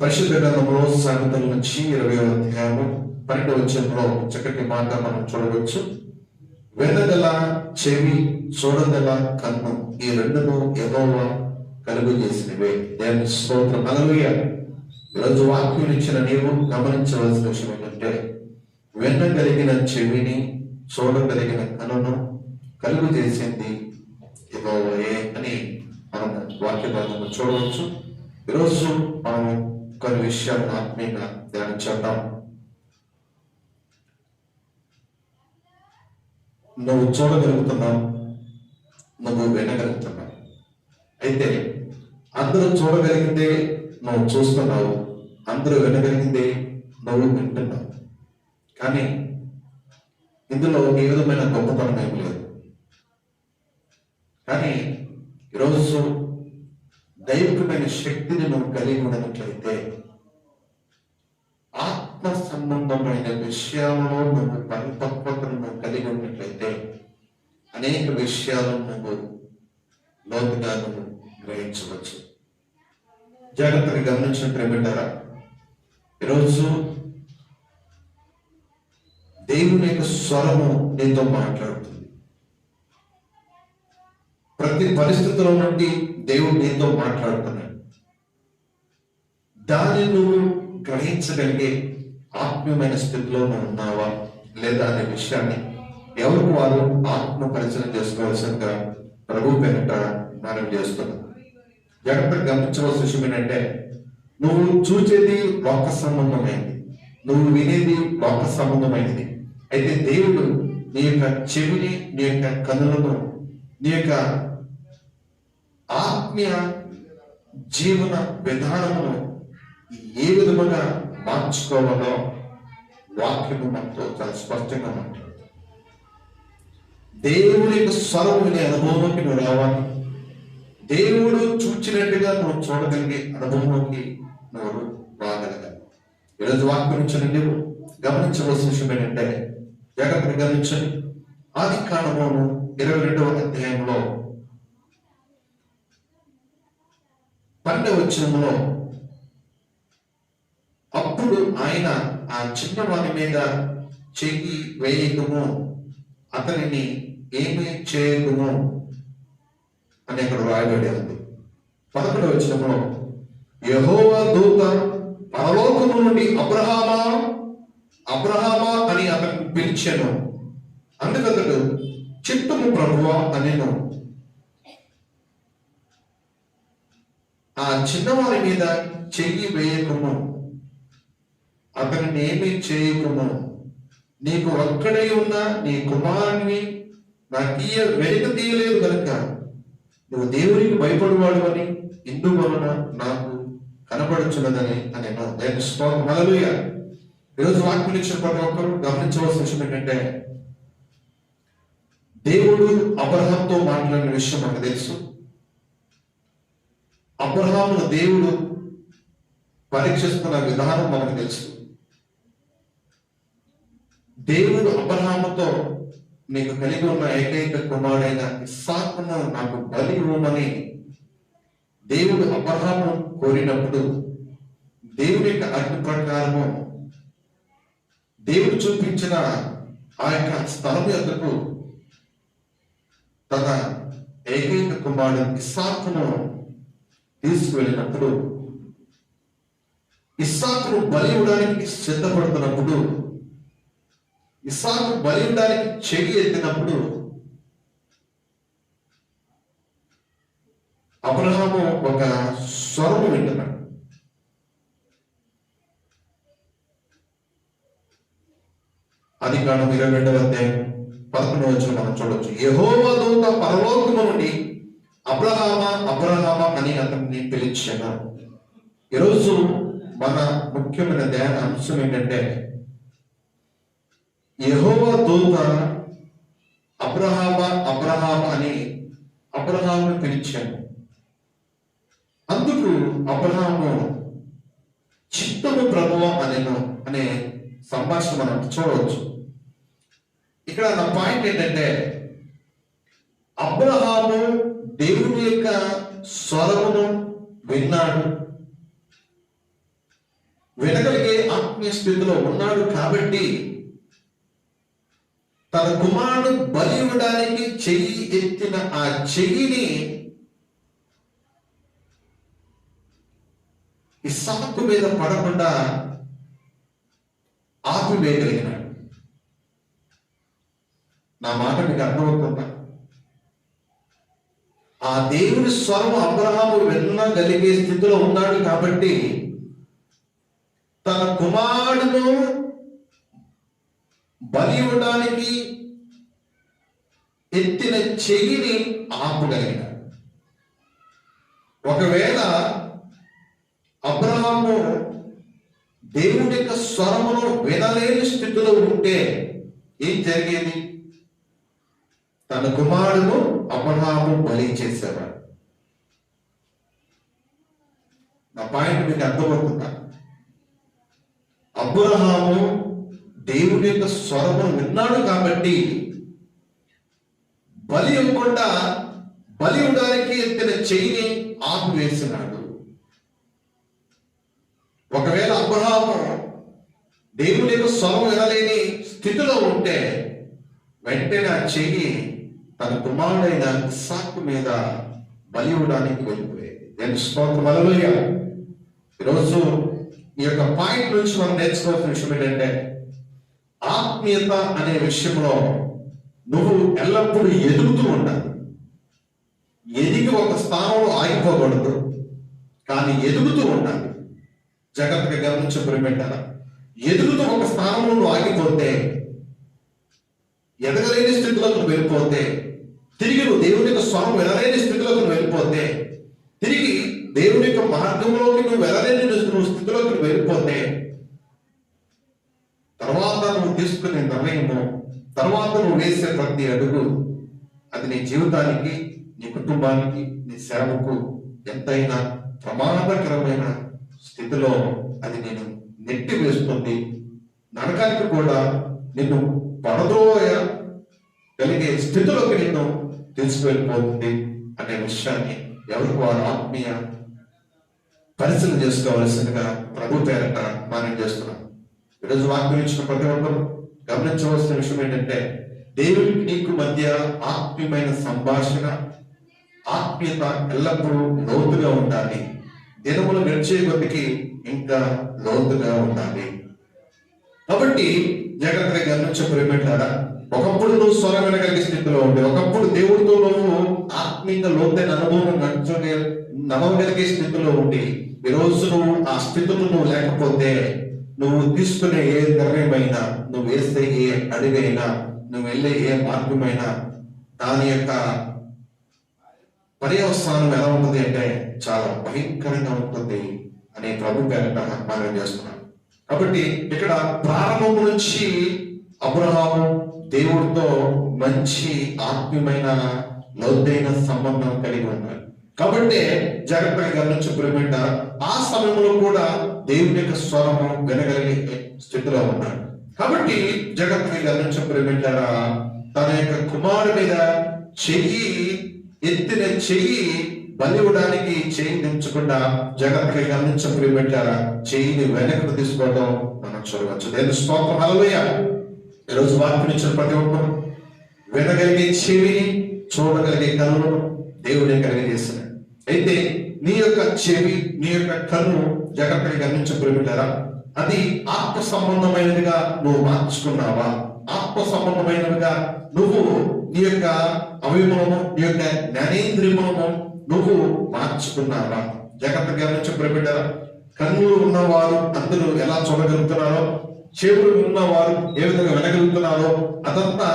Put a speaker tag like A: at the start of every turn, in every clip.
A: పరిశుద్ధ గ్రంథంలో సామెతల నుంచి ఇరవై అధ్యాయము పన్నెండు వచ్చంలో చక్కటి మాట మనం చూడవచ్చు. వెనగల చెవి చూడగల కన్ను ఈ రెండును ఎగోవా కలుగు చేసినవే దేవుని స్తోత్రం. అలలుయ ఈరోజు వాక్యం ఇచ్చిన నీవు గమనించవలసిన విషయం ఏంటంటే వెన్నగలిగిన చెవిని చూడగలిగిన కనును కలుగు చేసింది యెహోవాయే అని మనం వాక్య భాగంలో చూడవచ్చు. ఈరోజు మనం కొన్ని విషయాలను ఆత్మీయంగా ధ్యానించేద్దాం నువ్వు చూడగలుగుతున్నావు నువ్వు వినగలుగుతున్నావు. అయితే అందరూ చూడగలిగిందే నువ్వు చూస్తున్నావు అందరూ వినగలిగిందే నువ్వు వింటున్నావు. కానీ ఇందులో ఏ విధమైన గొప్పతనం ఏం లేదు. కానీ ఈరోజు దైవికమైన శక్తిని నువ్వు కలిగి ఉన్నట్లయితే ఆత్మ సంబంధమైన విషయాలలో నువ్వు పరిపక్వతను నువ్వు కలిగి ఉన్నట్లయితే అనేక విషయాలను నువ్వు లోతుగా నువ్వు గ్రహించవచ్చు. జాగ్రత్తగా గమనించిన ప్రేమిటారా? ఈరోజు దేవుని యొక్క స్వరము నీతో మాట్లాడుతుంది. ప్రతి పరిస్థితిలో నుండి దేవుడు నీతో మాట్లాడుతున్నాడు. దాన్ని నువ్వు గ్రహించగలిగే ఆత్మీయమైన స్థితిలో ఉన్నావా? లేదా అనే విషయాన్ని ఎవరికి వారు ఆత్మ పరిచయం చేసుకోవాల్సిందిగా ప్రభు పేరిట మనం చేస్తున్నాం. జాగ్రత్తగా గమనించవలసిన విషయం ఏంటంటే నువ్వు చూచేది లోక సంబంధమైనది నువ్వు వినేది లోక సంబంధమైనది అయితే దేవుడు నీ యొక్క చెవిని నీ యొక్క కనులను నీ యొక్క ఆత్మీయ జీవన విధానమును ఏ విధముగా మార్చుకోవాలో వాక్యము మనతో చాలా స్పష్టంగా మాట్లాడు దేవుని యొక్క స్వరం వినే అనుభవంలోకి నువ్వు రావాలి. దేవుడు చూచినట్టుగా నువ్వు చూడగలిగే అనుభవంలోకి నువ్వు రాగలగాలి. ఈరోజు వాక్యం నుంచి నువ్వు గమనించవలసిన విషయం ఏంటంటే జాగ్రత్తగా గమనించండి. ఆది కాండమును ఇరవై రెండవ అధ్యాయంలో పన్నె వచ్చినంలో అప్పుడు ఆయన ఆ చిన్నవాని మీద చెయ్యి వేయకము. అతనిని ఏమి చేయటము అని అక్కడ రాయబడి ఉంది. పదకొండు వచ్చినంలో యహోవ దూత పరలోకము నుండి అబ్రహామా అబ్రహామా అని అతను పిలిచాను. అందుకతడు చిత్తము ప్రభువా అనేను. ఆ చిన్నవారి మీద చెయ్యి వేయకము. అతనిని ఏమీ చేయకము. నీకు ఒక్కడే ఉన్న నీ కుమారుని నాకు తీయ వెనుక తీయలేదు కనుక నువ్వు దేవునికి భయపడువాడు అని ఇందు వలన నాకు కనపడుచున్నదని అని నేను ఈరోజు వాక్యం ఇచ్చిన ప్రతి ఒక్కరు గమనించవలసిన విషయం ఏంటంటే దేవుడు అబ్రహంతో మాట్లాడిన విషయం మనకు తెలుసు. అబ్రహామును దేవుడు పరీక్షిస్తున్న విధానం మనకు తెలుసు. దేవుడు అబ్రహాముతో నీకు కలిగి ఉన్న ఏకైక కుమారుడైన ఇస్సాకును నాకు బలి ఇవ్వమని దేవుడు అబ్రహాము కోరినప్పుడు దేవుడి యొక్క అగ్ని ప్రకారము దేవుడు చూపించిన ఆ యొక్క స్థలం యొద్దకు తన ఏకైక కుమారుడు ఇస్సాకును తీసుకువెళ్ళినప్పుడు ఇస్సాకును బలి ఇవ్వడానికి సిద్ధపడుతున్నప్పుడు ఇస్సాకు బలి ఇవ్వడానికి చెయ్యి ఎత్తినప్పుడు అబ్రహాము ఒక స్వరం వింటున్నాడు. అది కాను ఇరవై రెండవ అధ్యాయం పదకొండవ వచ్చిన మనం చూడొచ్చు. యహోవ దూత పరలోకము నుండి అబ్రహామ అబ్రహామ అని అతన్ని పిలిచాను. ఈరోజు మన ముఖ్యమైన ధ్యాన అంశం ఏంటంటే యహోవ దూత అబ్రహామ అబ్రహామ అని అబ్రహామును పిలిచాను. అందుకు అబ్రహాము చిత్తము ప్రభువ అనేను అనే సంభాషణ మనం చూడవచ్చు. ఇక్కడ నా పాయింట్ ఏంటంటే అబ్రహాము దేవుని యొక్క స్వరమును విన్నాడు. వినగలిగే ఆత్మీయ స్థితిలో ఉన్నాడు కాబట్టి తన కుమారుడు బలి ఇవ్వడానికి చెయ్యి ఎత్తిన ఆ చెయ్యిని ఇసాకు మీద పడకుండా ఆపివేయగలిగినాడు నా మాట మీకు అర్థమవుతుందా? ఆ దేవుని స్వరం అబ్రహాము వినగలిగే స్థితిలో ఉన్నాడు కాబట్టి తన కుమారుడును బలి ఇవ్వడానికి ఎత్తిన చెయ్యిని ఆపగలిగాడు. ఒకవేళ అబ్రహాము దేవుడి యొక్క స్వరమును వినలేని స్థితిలో ఉంటే ఏం జరిగేది? తన కుమారుడు అబ్రహాము బలి చేసేవాడు. నా పాయింట్ మీకు అర్థమవుతుందా? అబ్రహాము దేవుని యొక్క స్వరమును విన్నాడు కాబట్టి బలి ఇవ్వకుండా బలి ఇవ్వడానికి ఎత్తిన చెయ్యిని ఆపివేసినాడు ఒకవేళ అబ్రహాము దేవుని యొక్క స్వరం వినలేని స్థితిలో ఉంటే వెంటనే ఆ చెయ్యి తన కుమారుడైన ఇస్సాకు మీద బలి ఇవ్వడానికి వెళ్ళిపోయేది నేను స్తోత్రం అలలోయ ఈరోజు ఈ యొక్క పాయింట్ నుంచి మనం నేర్చుకోవాల్సిన విషయం ఏంటంటే ఆత్మీయత అనే విషయంలో నువ్వు ఎల్లప్పుడూ ఎదుగుతూ ఉండాలి. ఎదిగి ఒక స్థానంలో ఆగిపోకూడదు. కానీ ఎదుగుతూ ఉండాలి. జాగ్రత్తగా గమనించి ప్రిమెంటారా ఎదుగుతూ ఒక స్థానంలో నువ్వు ఆగిపోతే ఎదగలేని స్థితిలోకి నువ్వు వెళ్ళిపోతే తిరిగి నువ్వు దేవుని యొక్క స్వరం వినలేని స్థితిలోకి నువ్వు వెళ్ళిపోతే తిరిగి దేవుని యొక్క మార్గంలోకి నువ్వు వెళ్ళలేని నువ్వు స్థితిలోకి నువ్వు వెళ్ళిపోతే తర్వాత నువ్వు తీసుకునే నిర్ణయము తర్వాత నువ్వు వేసే ప్రతి అడుగు అది నీ జీవితానికి నీ కుటుంబానికి నీ సేవకు ఎంతైనా ప్రమాదకరమైన స్థితిలో అది నేను నెట్టి వేస్తుంది నరకానికి కూడా నిన్ను పడదోయ కలిగే స్థితిలోకి నిన్ను తెలిసిపోయిపోతుంది అనే విషయాన్ని ఎవరికి వారు ఆత్మీయ పరిశీలన చేసుకోవాల్సిందిగా ప్రభు పేరట మనం చేస్తున్నాం. ఈరోజు వాక్యం ఇచ్చిన ప్రతి ఒక్కరు గమనించవలసిన విషయం ఏంటంటే దేవునికి నీకు మధ్య ఆత్మీయమైన సంభాషణ ఆత్మీయత ఎల్లప్పుడూ లోతుగా ఉండాలి. దినములు గడిచే కొద్దికి ఇంకా లోతుగా ఉండాలి. కాబట్టి జాగ్రత్తగా గమనించే ప్రేమిటారా ఒకప్పుడు నువ్వు స్వరం వినగలిగే స్థితిలో ఉండే ఒకప్పుడు దేవుడితో నువ్వు ఆత్మీయంగా లోతైన అనుభవం నడుచుకునే నడవగలిగే స్థితిలో ఉండి ఈ రోజు నువ్వు ఆ స్థితిలో నువ్వు లేకపోతే నువ్వు తీసుకునే ఏ నిర్ణయమైనా నువ్వు వేసే ఏ అడుగైనా నువ్వు వెళ్ళే ఏ మార్గమైనా దాని యొక్క పర్యవస్థానం ఎలా ఉంటుంది అంటే చాలా భయంకరంగా ఉంటుంది అనే ప్రభు పేరట మనం చేస్తున్నాం కాబట్టి ఇక్కడ ప్రారంభం నుంచి అబ్రహాము దేవుడితో మంచి ఆత్మీయమైన లోతైన సంబంధం కలిగి ఉన్నాడు. కాబట్టి జాగ్రత్తగా గమనించు ప్రేమిట ఆ సమయంలో కూడా దేవుని యొక్క స్వరము వినగలిగే స్థితిలో ఉన్నాడు. కాబట్టి జాగ్రత్తగా గమనించు ప్రేమిటారా తన యొక్క కుమారుడి మీద చెయ్యి ఎత్తిన చెయ్యి బలివడానికి చేయి దించకుండా జాగ్రత్తగా గమనించం ప్రియపెట్టారా చెయ్యిని వెనక్కి తీసుకోవడం మనం చూడవచ్చు. నేను స్తోత్రం హల్లెలూయ. ఈరోజు వాక్యం ఇచ్చిన ప్రతి ఒక్కరు వినగలిగే చెవిని చూడగలిగే కనులను దేవుడే కలిగజేస్తున్నాడు అయితే నీ యొక్క చెవి నీ యొక్క కన్ను జాగ్రత్తగా గమనించ అది ఆత్మ సంబంధమైనదిగా నువ్వు మార్చుకున్నావా? ఆత్మ సంబంధమైనదిగా నువ్వు నీ యొక్క అవయవము నీ యొక్క జ్ఞానేంద్రియము నువ్వు మార్చుకున్నావా? జాగ్రత్త గమనించి కన్నులు ఉన్నవారు అందరూ ఎలా చూడగలుగుతున్నారో చెవులు ఉన్నవారు ఏ విధంగా వినగలుగుతున్నారో అదంతా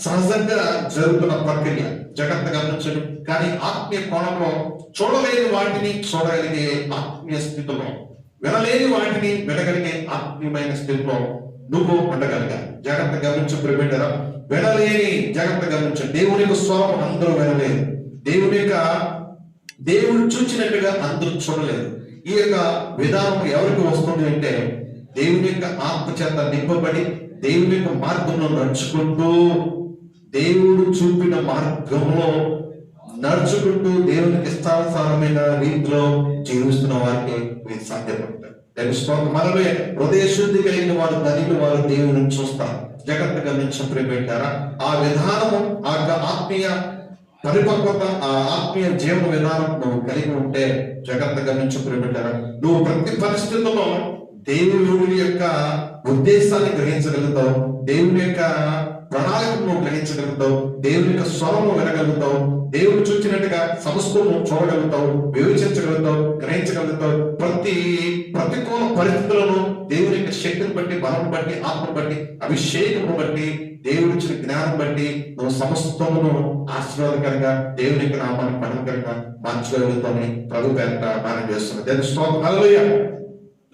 A: సహజంగా జరుగుతున్న ప్రక్రియ. జగత్త గమనించడం కానీ ఆత్మీయ కోణంలో చూడలేని వాటిని చూడగలిగే ఆత్మీయ స్థితిలో వినలేని వాటిని వినగలిగే ఆత్మీయమైన స్థితిలో నువ్వు ఉండగలిగా. జాగ్రత్త గమనించు ప్రిపెండరా వినలేని జాగ్రత్త గమనించు. దేవుని యొక్క స్వరం అందరూ వినలేదు. దేవుని యొక్క దేవుడు చూచినట్టుగా అందరూ చూడలేదు. ఈ యొక్క విధానం ఎవరికి వస్తుంది అంటే దేవుని యొక్క ఆత్మ చేత నింపబడి దేవుని యొక్క మార్గంలో నడుచుకుంటూ దేవుడు చూపిన మార్గంలో నడుచుకుంటూ దేవునికి ఇష్టానుసారమైన రీతిలో జీవిస్తున్న వారికి ఇది సాధ్యపడతారు. తెలుసుకోక మనలో హృదయ శుద్ధి కలిగిన వారు ధనికులు వారు దేవుని చూస్తారు. జాగ్రత్తగా నుంచి ప్రియపెట్టారా ఆ విధానము ఆ యొక్క ఆత్మీయ పరిపక్వత ఆ ఆత్మీయ జీవన విధానం నువ్వు కలిగి ఉంటే జాగ్రత్తగా నుంచి ప్రియపెట్టారా నువ్వు ప్రతి పరిస్థితుల్లో దేవుని యొక్క ఉద్దేశాన్ని గ్రహించగలుగుతాం దేవుని యొక్క ప్రణాళికను గ్రహించగలుగుతాం దేవుని యొక్క స్వరము వినగలుగుతాం దేవుడు చూచినట్టుగా సమస్తము చూడగలుగుతాం వివేచించగలుగుతాం గ్రహించగలుగుతాం ప్రతి ప్రతికూల పరిస్థితులను దేవుని యొక్క శక్తిని బట్టి బలం బట్టి ఆత్మను బట్టి అభిషేకము బట్టి దేవుడి ఇచ్చిన జ్ఞానం బట్టి నువ్వు సమస్తమును ఆశీర్వాదకరంగా దేవుని యొక్క నామాన్ని పడకరంగా మార్చగలుగుతామని ప్రభు పేరట మనం చేస్తున్నాం. దేవుని స్తోత్రం.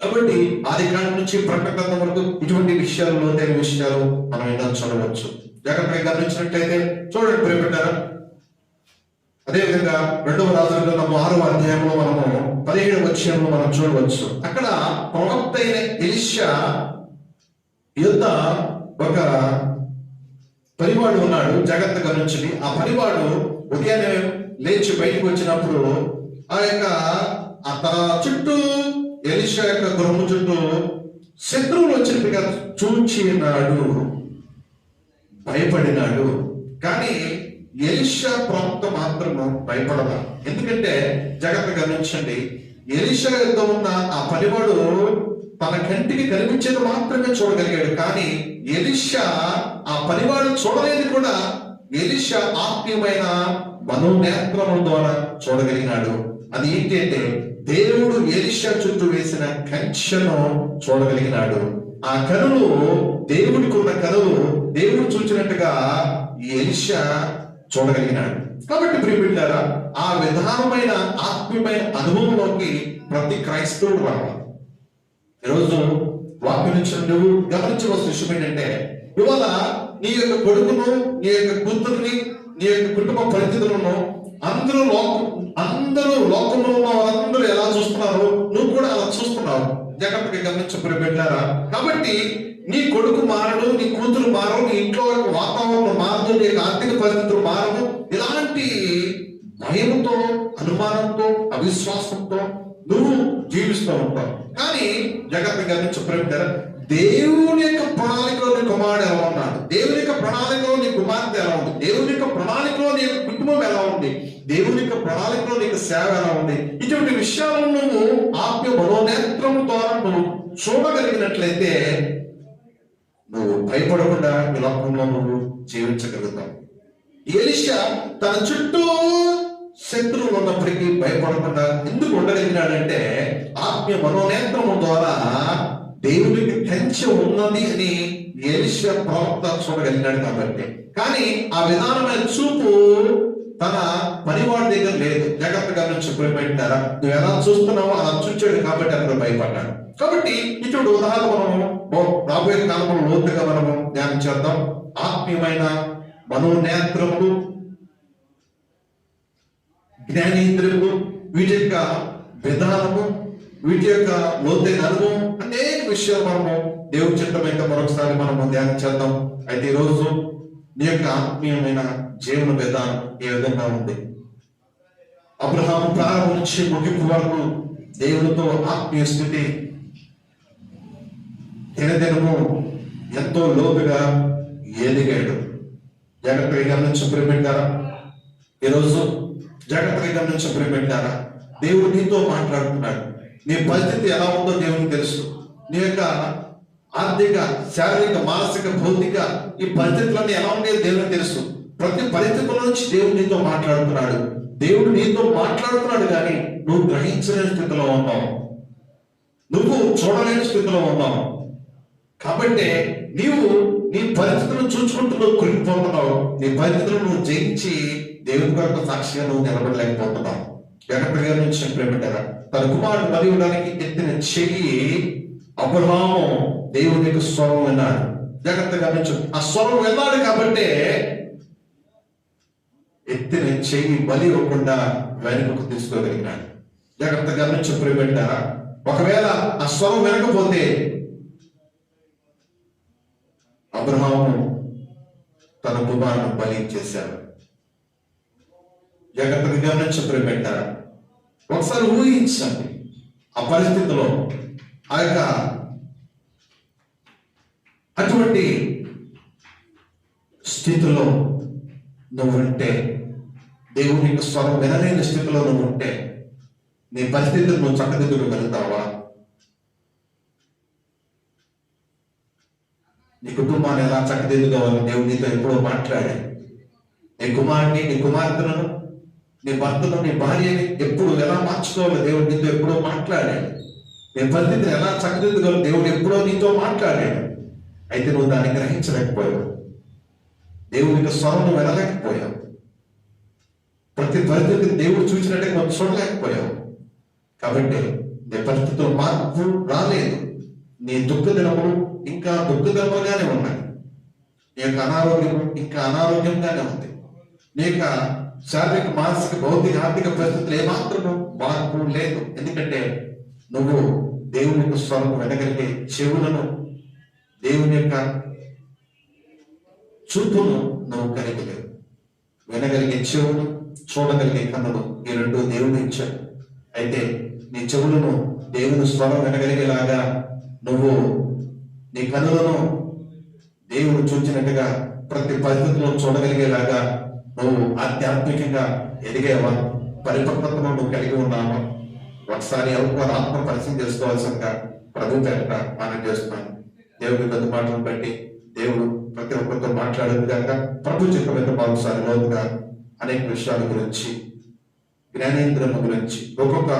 A: కాబట్టి ఆది కాలం నుంచి ప్రకటన వరకు ఇటువంటి విషయాలు లోతైన విషయాలు మనం ఎన్నో చూడవచ్చు? జాగ్రత్తగా గమనించినట్లయితే చూడండి ప్రియపెట్టారా అదేవిధంగా రెండవ రాజుల గ్రంథం ఆరవ అధ్యాయంలో మనము పదిహేడు వచ్చంలో మనం చూడవచ్చు. అక్కడ ప్రవక్త అయిన ఎలిషా యుద్ధ ఒక పనివాడు ఉన్నాడు జాగ్రత్త గమనించి ఆ పనివాడు ఉదయాన్నే లేచి బయటకు వచ్చినప్పుడు ఆ యొక్క ఆ తన చుట్టూ ఎలిషా యొక్క గృహము చుట్టూ శత్రువులు వచ్చినట్టుగా చూచి ఉన్నాడు భయపడినాడు. కానీ ఎలిషా ప్రవక్త మాత్రము భయపడదా ఎందుకంటే జాగ్రత్త గమనించండి ఎలిషా యొక్క ఉన్న ఆ పనివాడు తన కంటికి కనిపించేది మాత్రమే చూడగలిగాడు. కానీ ఎలిషా ఆ పనివాడు చూడలేదు కూడా ఎలిషా ఆత్మీయమైన మనోనేత్రముల ద్వారా చూడగలిగినాడు. అది ఏంటి అంటే దేవుడు ఎలిషా చుట్టూ వేసిన కంచెను చూడగలిగినాడు. ఆ కనులు దేవుడికి ఉన్న కనులు దేవుడు చూచినట్టుగా ఈ ఎలిషా చూడగలిగినాడు. కాబట్టి ప్రియబిడ్డారా ఆ విధానమైన ఆత్మీయమైన అనుభవంలోకి ప్రతి క్రైస్తవుడు రావాలి. ఈరోజు వాక్యం నుంచి నువ్వు గమనించవలసిన విషయం ఏంటంటే ఇవాళ నీ యొక్క కొడుకును నీ యొక్క కూతుర్ని నీ యొక్క కుటుంబ పరిస్థితులను అందరూ లోక అందరూ లోకంలో ఉన్న వాళ్ళందరూ ఎలా చూస్తున్నారు? నువ్వు కూడా అలా చూస్తున్నావు. జాగ్రత్తగా గమనించబడి పెట్టారా కాబట్టి నీ కొడుకు మారడు నీ కూతురు మారవు నీ ఇంట్లో యొక్క వాతావరణం మారదు నీ ఆర్థిక పరిస్థితులు మారవు. ఇలాంటి భయంతో అనుమానంతో అవిశ్వాసంతో నువ్వు జీవిస్తూ ఉంటావు. కానీ జాగ్రత్తగా గమనించి ప్రేమిటారా దేవుని యొక్క ప్రణాళికలో నీ కుమారుడు ఎలా ఉన్నాడు? దేవుని యొక్క ప్రణాళికలో నీ కుమార్తె ఎలా ఉంది? దేవుని యొక్క ప్రణాళికలో నీ కుటుంబం ఉంది. దేవుని యొక్క ప్రణాళికలో నీకు సేవ ఎలా ఉంది? ఇటువంటి విషయాలను నువ్వు ఆత్మ మనోనేత్రం ద్వారా నువ్వు చూడగలిగినట్లయితే నువ్వు భయపడకుండా ఈ లోకంలో నువ్వు జీవించగలుగుతావు. ఎలిషా తన చుట్టూ శత్రువులు ఉన్నప్పటికీ భయపడకుండా ఎందుకు ఉండగలిగినాడంటే ఆత్మీయ మనోనేత్రము ద్వారా దేవునికి కంచె ఉన్నది అని ఎలిషా ప్రవక్త చూడగలిగినాడు కాబట్టి. కానీ ఆ విధానమైన చూపు తన పనివాడి దగ్గర లేదు. జాగ్రత్తగా నుంచి పెట్టారా నువ్వు ఎలా చూస్తున్నావో అలా చూచాడు కాబట్టి అతను భయపడ్డాడు. కాబట్టి ఇటువంటి ఉదాహరణ మనము ఓ- రాబోయే కాలంలో లోతుగా మనము ధ్యానం చేద్దాం. ఆత్మీయమైన మనోనేత్రములు జ్ఞానేంద్రియములు వీటి యొక్క విధానము వీటి యొక్క లోతైన అనుభవం అనేక విషయాలు మనము దేవుడి చిత్తమైతే మరొకసారి మనము ధ్యానం చేద్దాం. అయితే ఈ రోజు నీ యొక్క ఆత్మీయమైన జీవన విధానం ఏ విధంగా ఉంది. అబ్రహాం ప్రారంభం నుంచి ముగింపు వరకు దేవునితో ఆత్మీయ స్థితి దినదినము ఎంతో లోతుగా ఎదిగాడు. జాగ్రత్తగా గమనించి ప్రేమింటారా ఈరోజు జాగ్రత్తగా గమనించి ప్రేమింటారా దేవుడు నీతో మాట్లాడుతున్నాడు. నీ పరిస్థితి ఎలా ఉందో దేవునికి తెలుసు. నీ యొక్క ఆర్థిక శారీరక మానసిక భౌతిక ఈ పరిస్థితులన్నీ ఎలా ఉండేది దేవునికి తెలుసు. ప్రతి పరిస్థితుల నుంచి దేవుడు నీతో మాట్లాడుతున్నాడు. దేవుడు నీతో మాట్లాడుతున్నాడు కానీ నువ్వు గ్రహించలేని స్థితిలో ఉన్నావు. నువ్వు చూడలేని స్థితిలో ఉన్నావు. కాబట్టి నీవు నీ పరిస్థితులను చూసుకుంటూ నువ్వు కృంగిపోతున్నావు నీ పరిస్థితులను నువ్వు జయించి దేవుని కొరకు సాక్షిగా నువ్వు నిలబడలేకపోతున్నావు. జాగ్రత్తగా నుంచి ప్రేమిటారా తన కుమారుడు మరి ఉండడానికి ఎత్తిన చెయ్యి అబ్రహాము దేవుని యొక్క స్వరం విన్నాడు. జాగ్రత్తగా గమనించండి ఆ స్వరం విన్నాడు కాబట్టి ఎత్తిన చెయ్యి బలి ఇవ్వకుండా వెనుకకు తీసుకోగలిగినాడు. జాగ్రత్తగా గమనించు ప్రేమిటారా ఒకవేళ ఆ స్వరం వినకపోతే అబ్రహాము తన కుమారుడు బలి చేశాడు. జాగ్రత్తగా గమనించు పెట్టారా ఒకసారి ఊహించండి. ఆ పరిస్థితిలో ఆ యొక్క అటువంటి స్థితిలో నువ్వు ఉంటే దేవుని యొక్క స్వరం వినలేని స్థితిలో నువ్వు ఉంటే నీ పరిస్థితులు నువ్వు చక్కదిద్దుకు వెళ్తావా? నీ కుటుంబాన్ని ఎలా చక్కదిద్దుకోవాలి? దేవుడు నీతో ఎప్పుడో మాట్లాడే. నీ కుమారుని నీ కుమార్తెలను నీ భర్తను నీ భార్యని ఎప్పుడు ఎలా మార్చుకోవాలి? దేవుడు నీతో ఎప్పుడో మాట్లాడాడు నీ పరిస్థితిని ఎలా చక్కదిద్దుకోవాలి? దేవుడు ఎప్పుడో నీతో మాట్లాడాడు అయితే నువ్వు దాన్ని గ్రహించలేకపోయావు. దేవుని యొక్క స్వరం నువ్వు వినలేకపోయావు. ప్రతి పరిస్థితిని దేవుడు చూసినట్టే మనం చూడలేకపోయావు. కాబట్టి నీ పరిస్థితులు మార్పు రాలేదు. నీ దుఃఖ దినములు ఇంకా దుఃఖదినములుగానే ఉన్నాయి. నీ యొక్క అనారోగ్యం ఇంకా అనారోగ్యంగానే ఉంది. నీ యొక్క శారీరక మానసిక భౌతిక ఆర్థిక పరిస్థితులు ఏమాత్రము మార్పు లేదు. ఎందుకంటే నువ్వు దేవుని యొక్క స్వరం వెనగలిగే చెవులను దేవుని యొక్క చూపును నువ్వు కలిగి లేవు వినగలిగే చెవులు చూడగలిగే కన్నులు ఈ రెండు దేవుని ఇచ్చాడు అయితే నీ చెవులను దేవుని స్వరం వినగలిగేలాగా నువ్వు నీ కనులను దేవుడు చూచినట్టుగా ప్రతి పరిస్థితిలో చూడగలిగేలాగా నువ్వు ఆధ్యాత్మికంగా ఎదిగేవా? పరిపక్వతను నువ్వు కలిగి ఉన్నావా? ఒకసారి ఎవరు ఆత్మ పరిచయం చేసుకోవాల్సిందిగా ప్రభు పేరట మనం చేస్తున్నాను. దేవుడి పెద్ద మాటలు బట్టి దేవుడు ప్రతి ఒక్కరితో మాట్లాడేది కాక ప్రభు చిత్తమైన బాగుసారి లోతుగా అనేక విషయాల గురించి జ్ఞానేంద్రము గురించి ఒక్కొక్క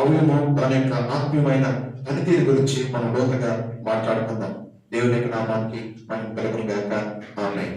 A: అవయవం దాని యొక్క ఆత్మీయమైన పనితీరు గురించి మనం లోతుగా మాట్లాడుకుందాం. దేవుని యొక్క నామానికి మనం కలుగును ఆమె